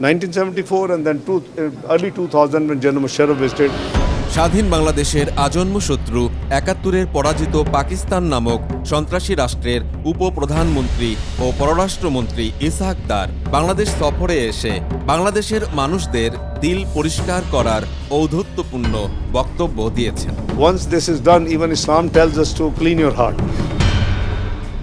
1974 and then two, uh, early 2000 when General Musharraf visited. স্বাধীন বাংলাদেশের আজন্ম শত্রু একাত্তরের পরাজিত পাকিস্তান নামক সন্ত্রাসী রাষ্ট্রের উপপ্রধানমন্ত্রী ও পররাষ্ট্রমন্ত্রী ইসহাক দার বাংলাদেশ সফরে এসে বাংলাদেশের মানুষদের দিল পরিষ্কার করার ঔদ্ধত্যপূর্ণ বক্তব্য দিয়েছেন Once this is done, even Islam tells us to clean your heart.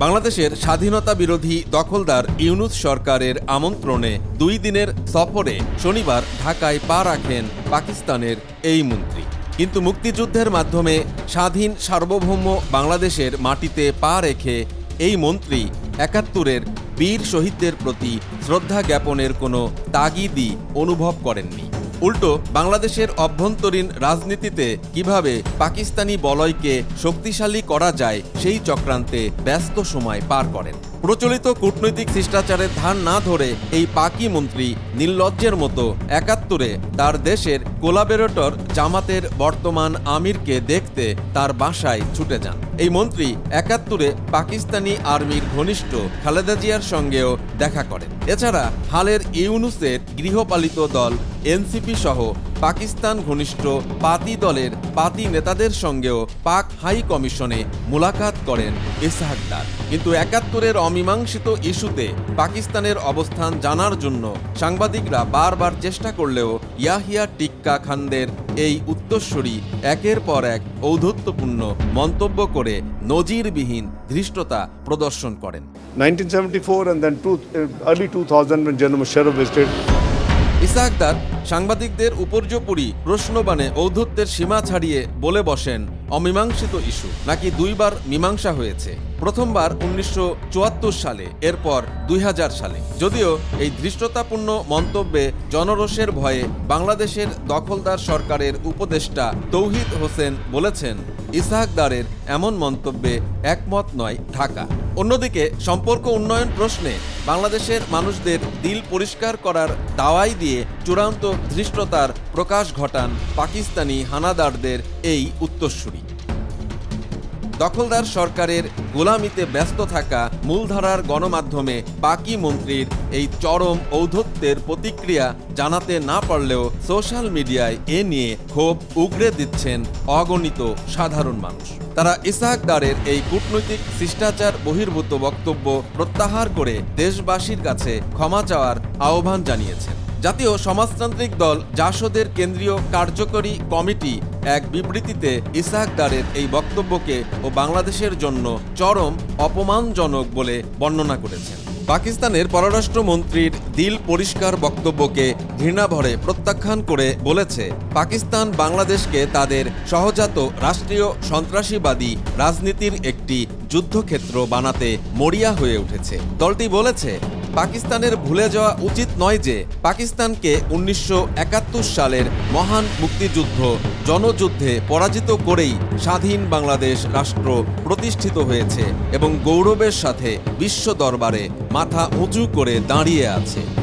বাংলাদেশের স্বাধীনতা বিরোধী দখলদার ইউনুস সরকারের আমন্ত্রণে দুই দিনের সফরে শনিবার ঢাকায় পা রাখেন পাকিস্তানের এই মন্ত্রী। কিন্তু মুক্তিযুদ্ধের মাধ্যমে স্বাধীন সার্বভৌম বাংলাদেশের মাটিতে পা রেখে এই মন্ত্রী একাত্তরের বীর শহীদদের প্রতি শ্রদ্ধা জ্ঞাপনের কোনো তাগিদই অনুভব করেননি। উল্টো, বাংলাদেশের অভ্যন্তরীণ রাজনীতিতে কীভাবে পাকিস্তানি বলয়কে শক্তিশালী করা যায় সেই চক্রান্তে ব্যস্ত সময় পার করেন। প্রচলিত কূটনৈতিক শিষ্টাচারের ধার না ধরে এই পাকি মন্ত্রী নির্লজ্জের মতো একাত্তরে তার দেশের কোলাবেরেটর জামাতের বর্তমান আমিরকে দেখতে তার বাসায় ছুটে যান। এই মন্ত্রী একাত্তরে পাকিস্তানি আর্মির ঘনিষ্ঠ খালেদা জিয়ার সঙ্গেও দেখা করেন। এছাড়া হালের ইউনুসের গৃহপালিত দল এনসিপি সহ পাকিস্তান ঘনিষ্ঠ পাতি দলের পাতি নেতাদের সঙ্গেও পাক হাই কমিশনে মোলাকাত করেন ইসহাক দার কিন্তু একাত্তরের অমীমাংসিত ইস্যুতে পাকিস্তানের অবস্থান জানার জন্য সাংবাদিকরা বারবার চেষ্টা করলেও ইয়াহিয়া টিক্কা খানদের এই উত্তরস্বরী একের পর এক ঔদ্ধত্যপূর্ণ মন্তব্য করে নজিরবিহীন ধৃষ্টতা প্রদর্শন করেন 1974 and then two, uh, early 2000 when General Musharraf visited. Ishaq Dar সাংবাদিকদের উপর্যুপরি প্রশ্নবাণে ঔদ্ধত্যের সীমা ছাড়িয়ে বলে বসেন অমীমাংসিত ইস্যু। নাকি দুইবার মীমাংসা হয়েছে? প্রথমবার উনিশশো চুয়াত্তর সালে, এরপর দুই হাজার সালে। যদিও এই ধৃষ্টতাপূর্ণ মন্তব্যে জনরোষের ভয়ে বাংলাদেশের দখলদার সরকারের উপদেষ্টা তৌহিদ হোসেন বলেছেন ইসাহাকদারের এমন মন্তব্যে একমত নয় ঢাকা। অন্যদিকে সম্পর্ক উন্নয়ন প্রশ্নে বাংলাদেশের মানুষদের দিল পরিষ্কার করার দাওয়াই দিয়ে চূড়ান্ত ধৃষ্টতার প্রকাশ ঘটান পাকিস্তানি হানাদারদের এই উত্তরসূরি। দখলদার সরকারের গোলামিতে ব্যস্ত থাকা মূলধারার গণমাধ্যমে পাকি মন্ত্রীর এই চরম ঔদ্ধত্যের প্রতিক্রিয়া জানাতে না পারলেও সোশ্যাল মিডিয়ায় এ নিয়ে ক্ষোভ উগরে দিচ্ছেন অগণিত সাধারণ মানুষ। তারা ইসাহাকদারের এই কূটনৈতিক শিষ্টাচার বহির্ভূত বক্তব্য প্রত্যাহার করে দেশবাসীর কাছে ক্ষমা চাওয়ার আহ্বান জানিয়েছেন। জাতীয় সমাজতান্ত্রিক দল জাসদের কেন্দ্রীয় কার্যকরী কমিটি এক বিবৃতিতে ইসাহাকদারের এই বক্তব্যকে ও বাংলাদেশের জন্য চরম অপমানজনক বলে বর্ণনা করেছেন। পাকিস্তানের পররাষ্ট্রমন্ত্রীর দিল পরিষ্কার বক্তব্যকে ঘৃণাভরে প্রত্যাখ্যান করে বলেছে, পাকিস্তান বাংলাদেশকে তাদের সহজাত রাষ্ট্রীয় সন্ত্রাসীবাদী রাজনীতির একটি যুদ্ধক্ষেত্র বানাতে মরিয়া হয়ে উঠেছে। দলটি বলেছে পাকিস্তানের ভুলে যাওয়া উচিত নয় যে পাকিস্তানকে উনিশশো একাত্তর সালের মহান মুক্তিযুদ্ধ জনযুদ্ধে পরাজিত করেই স্বাধীন বাংলাদেশ রাষ্ট্র প্রতিষ্ঠিত হয়েছে এবং গৌরবের সাথে বিশ্ব দরবারে মাথা উঁচু করে দাঁড়িয়ে আছে।